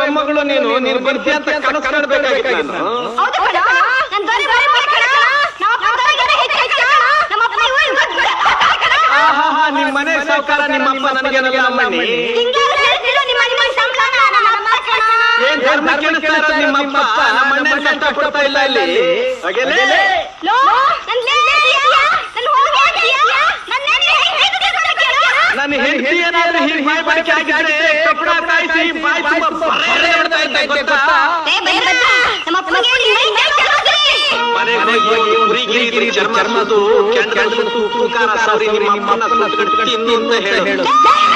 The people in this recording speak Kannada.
ಮೊಮ್ಮಗಳು ನೀನು ನೀನು ಬರ್ತೀಯ ಅಂತ ಕನಸು ಕಾಣ್ಬೇಕಾಗಿತ್ತು ನಾನು. ಹೌದು ಕಣ ನನ್ ದೊರೆ ದೊರೆ ಮಗ ಕಣ ನಮ್ಮ ಮನೆ ಸಾವುಕಾರ ನಿಮ್ಮಪ್ಪ ನನಗೇನಲ್ಲ ಅಮ್ಮನಿ ಏನ್ ಧರ್ಮ ಕೇಳಿಸ್ತಾ ಇರೋದು ನಿಮ್ಮಪ್ಪ ನಮ್ಮ ಅಣ್ಣ ಕಷ್ಟ ಕೊಡ್ತಾ ಇಲ್ಲ ಇಲ್ಲಿ. ನನ್ನ ಹೆಂಡತಿ ಏನಾದ್ರೂ ಹೀಗೆ ಆಗಿದ್ರೆ ಕಪ್ಪಡ ತುಂಬ ಬರ್ರೆ ಹೊಡ್ತಾ ಇದ್ದೆ ಗೊತ್ತಾ ಏ ಬೈ ಬದ್ದ ನಮ್ಮ ಅಪ್ಪನಿಗೆ ಹೇಳಿ ಮೈ ಮೈ ಕೆಳಗೋಗಿ ಮನೆಗೆ ಹೋಗಿ ಉರಿ ಗಿರಿ ಗಿರಿ ಚರ್ಮದು ಕೆಂಡ ಉಪ್ಪು ಖಾರ ಸವರಿ ನಿಮ್ಮ ಅಮ್ಮನ ಸುಟ್ಟು ತಿನ್ನು ಅಂತ ಹೇಳು ಏ,